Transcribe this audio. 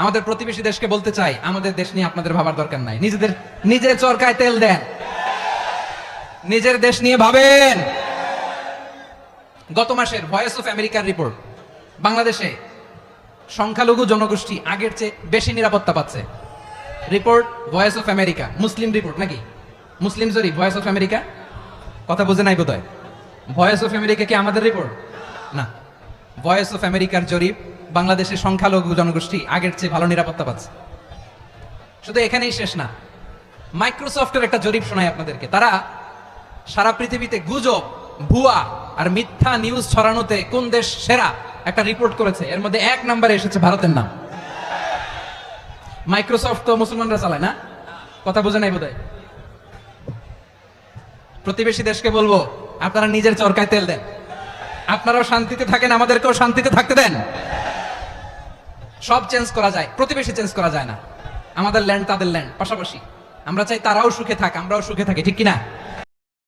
আমাদের প্রতিবেশী দেশকে বলতে চাই, আমাদের দেশ নিয়ে আপনাদের ভাবার দরকার নাই। নিজেদের, নিজের চরকায় তেল দেন। নিজের দেশ নিয়ে ভাবেন। গত মাসের ভয়েস অফ আমেরিকার রিপোর্ট বাংলাদেশে সংখ্যালঘু জনগোষ্ঠী আগের চেয়ে বেশি নিরাপত্তা পাচ্ছে। Report voice of America Muslim report নাকি? মুসলিম জরি ভয়েস অফ আমেরিকা কথা বুঝে নাই বোধহয়। ভয়েস অফ আমেরিকা কি আমাদের রিপোর্ট না। ভয়েস অফ আমেরিকার জরিপ বাংলাদেশের সংখ্যালঘু জনগোষ্ঠী আগের চেয়ে ভালো নিরাপত্তা পাচ্ছে। শুধু এখানেই শেষ না মাইক্রোসফটের একটা জরিপ শোনায় আপনাদেরকে। তারা সারা পৃথিবীতে গুজব, ভুয়া আর মিথ্যা নিউজ ছড়ানোতে কোন দেশ সেরা একটা রিপোর্ট করেছে? এর মধ্যে এক নম্বরে এসেছে ভারতের নাম। মাইক্রোসফট তো মুসলমানরা চালায় না? কথা বোঝে নাই বোধহয়? প্রতিবেশী দেশকে বলব, আপনারা নিজের চরকায় তেল দেন। আপনারাও শান্তিতে থাকেন, আমাদেরকেও শান্তিতে থাকতে দেন। সব চেঞ্জ করা যায়, প্রতিবেশী চেঞ্জ করা যায় না। আমাদের ল্যান্ড তাদের ল্যান্ড পাশাপাশি। আমরা চাই তারাও সুখে থাক, আমরাও সুখে থাকি, ঠিক কিনা?